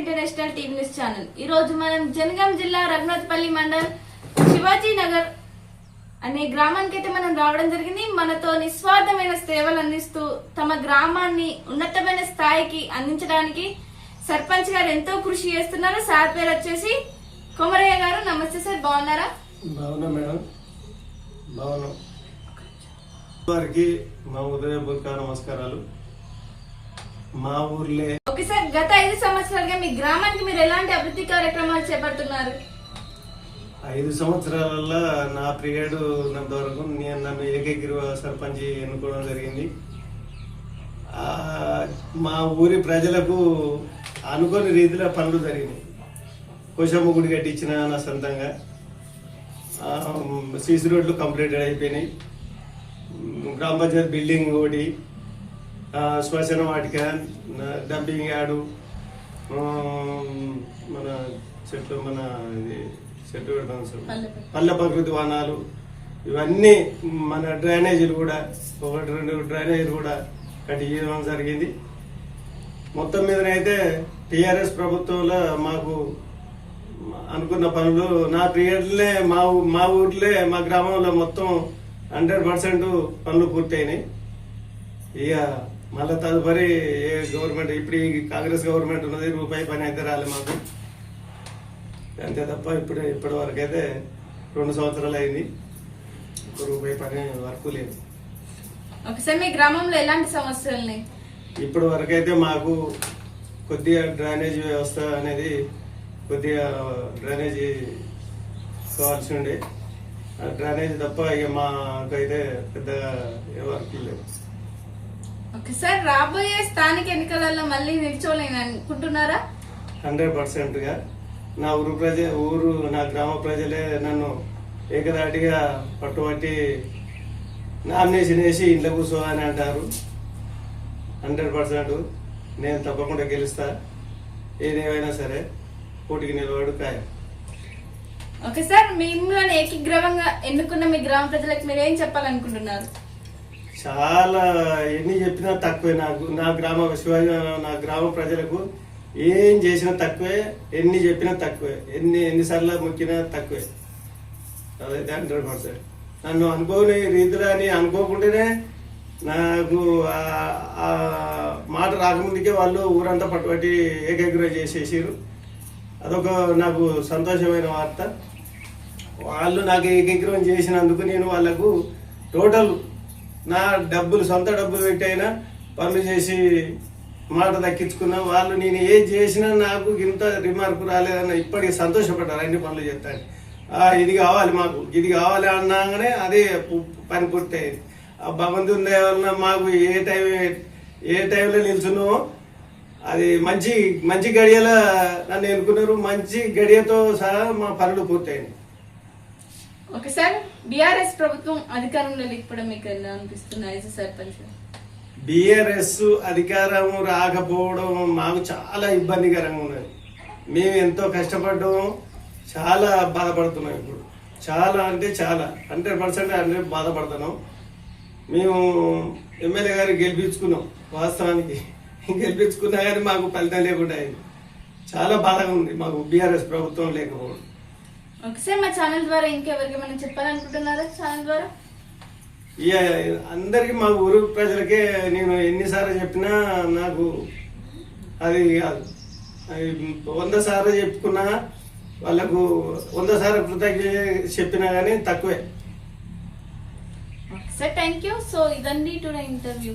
International TVs channel. ఈ రోజు మనం జనగాం జిల్లా రఘునాథపల్లి మండల్ శివాజీ నగర్ అనే గ్రామానికి అయితే మనం రావడం జరిగింది. మనతో నిస్వార్థమైన సేవలు అందిస్తూ తమ గ్రామాన్ని ఉన్నతమైన స్థాయికి అందించడానికి సర్పంచ్ గారు ఎంతో కృషి చేస్తున్నారు. సార్ పేరు వచ్చేసి కొమరయ్య గారు. నమస్తే సార్ బాగున్నారా? బాగున్నా మేడం. వారికి మా ఉదయపూర్వక నమస్కారాలు. మా ఊర్లే. ఓకే సార్ గత ఐదు సంవత్సరాలుగా మీ గ్రామానికి మీరు ఎలాంటి అభివృద్ధి కార్యక్రమాలు చేపడుతున్నారు? ఐదు సంవత్సరాలలో నా పీరియడ్ ఉన్నంత వరకు నేను నన్ను ఏకగిరి సర్పంచ్ ఎన్నుకోవడం జరిగింది. మా ఊరి ప్రజలకు అనుకోని రీతిలో పనులు జరిగినాయి. కోశమ్మ గుడి కట్టించిన నా సొంతంగా. సీసీ రోడ్లు కంప్లీటెడ్ అయిపోయినాయి. గ్రామ పంచాయత్ బిల్డింగ్ ఒకటి శ్మశాన వాటిక డంపింగ్ యార్డు మన చెట్లు మన ఇది చెట్లు పెడతాం సార్. పల్లె ప్రకృతి వనాలు ఇవన్నీ మన డ్రైనేజీలు కూడా ఒకటి రెండు డ్రైనేజీలు కూడా కట్టించడం జరిగింది. మొత్తం మీదనైతే టీఆర్ఎస్ ప్రభుత్వంలో మాకు అనుకున్న పనులు నా పీరియడ్లే మా మా ఊర్లే మా గ్రామంలో మొత్తం హండ్రెడ్ పర్సెంట్ పనులు పూర్తయినాయి. ఇక మళ్ళీ తదుపరి ఏ గవర్నమెంట్ ఇప్పుడు ఈ కాంగ్రెస్ గవర్నమెంట్ ఉన్నది రూపాయి పని అయితే రాలే మాకు. అంతే తప్ప ఇప్పుడు ఇప్పటి వరకు అయితే రెండు సంవత్సరాలు అయింది. ఒక రూపాయి పని వరకు లేదు. ఓకే సార్ మీ గ్రామంలో ఎలాంటి సమస్యలు ఇప్పటి వరకు అయితే మాకు కొద్దిగా డ్రైనేజ్ వ్యవస్థ అనేది కొద్దిగా డ్రైనేజీ కావాల్సి ఉండే. ఆ డ్రైనేజ్ తప్ప ఇక మాకైతే పెద్దగా ఏ వర్క్ లేదు. ఓకే సార్ రాబోయే స్థానిక ఎన్నికలలో మళ్ళీ నిల్చోలేని అనుకుంటున్నారా? హండ్రెడ్ పర్సెంట్గా. నా ఊరు ప్రజ ఊరు నా గ్రామ ప్రజలే నన్ను ఏకదాటిగా పట్టుబట్టి నామినేషన్ వేసి ఇంట్లో కూర్చో అని అంటారు. Hundred percent. నేను తప్పకుండా గెలుస్తా. ఏదేమైనా సరే పోటీకి నిలబడు ఖాయం. ఓకే సార్ మిమ్మల్ని ఏకగ్రీవంగా ఎన్నుకున్న మీ గ్రామ ప్రజలకు మీరు ఏం చెప్పాలనుకుంటున్నారు? చాలా ఎన్ని చెప్పినా తక్కువే. నాకు నా గ్రామ శివాజీ నా గ్రామ ప్రజలకు ఏం చేసినా తక్కువే ఎన్ని చెప్పినా తక్కువే. ఎన్ని ఎన్నిసార్లు మొక్కినా తక్కువే. అదైతే హండ్రెడ్ పర్సెంట్ నన్ను అనుకోని రీతిలో అని అనుకోకుండానే నాకు మాట రాకముందుకే వాళ్ళు ఊరంతా పట్టుబట్టి ఏకాగ్ర చేసేసారు అదొక నాకు సంతోషమైన వార్త. వాళ్ళు నాకు ఏకగ్రహం చేసినందుకు నేను వాళ్ళకు టోటల్ నా డబ్బులు సొంత డబ్బులు పెట్టైనా పనులు చేసి మాట దక్కించుకున్నా వాళ్ళు నేను ఏం చేసినా నాకు ఇంత రిమార్క్ రాలేదన్న ఇప్పటికి సంతోషపడ్డారు అన్ని పనులు చెప్తాను ఇది కావాలి మాకు ఇది కావాలి అన్నాగానే అదే పని పూర్తయింది. ఆ భగవంతుని దయ వలన మాకు ఏ టైం ఏ టైంలో నిల్చున్నామో అది మంచి మంచి గడియల నన్ను ఎన్నుకున్నారు మంచి గడియతో సహా మా పనులు పూర్తయింది ఓకే సార్. బీఆర్ఎస్ ప్రభుత్వం అధికారంలో లేకపోవడం మీకు ఎలా అనిపిస్తుంది యాజ్ సర్పంచ్? బిఆర్ఎస్ అధికారం రాకపోవడం మాకు చాలా ఇబ్బందికరంగా ఉన్నది. మేము ఎంతో కష్టపడ్డాము చాలా బాధపడుతున్నాం ఇప్పుడు. చాలా అంటే చాలా హండ్రెడ్ పర్సెంట్ హండ్రెడ్ బాధపడుతున్నాం. మేము ఎమ్మెల్యే గారు గెలిపించుకున్నాం వాస్తవానికి గెలిపించుకున్నా కానీ మాకు ఫలితం లేకుండా అయింది. చాలా బాధగా ఉంది మాకు బీఆర్ఎస్ ప్రభుత్వం లేకపోవడం. ఓకే సార్ మా ఛానల్ ద్వారా ఇంకెవరికి మనం చెప్పాలనుకుంటున్నారా? ఛానల్ ద్వారా? అందరికి మా ఊరు ప్రజలకే నేను ఎన్నిసార్లు చెప్పినా నాకు అది కాదు. వంద సార్లు చెప్పుకున్నా వాళ్ళకు వంద సార్లు కృతజ్ఞ చెప్పినా కానీ తక్కువే. సార్ థ్యాంక్ యూ సో ఇదండి టుడే ఇంటర్వ్యూ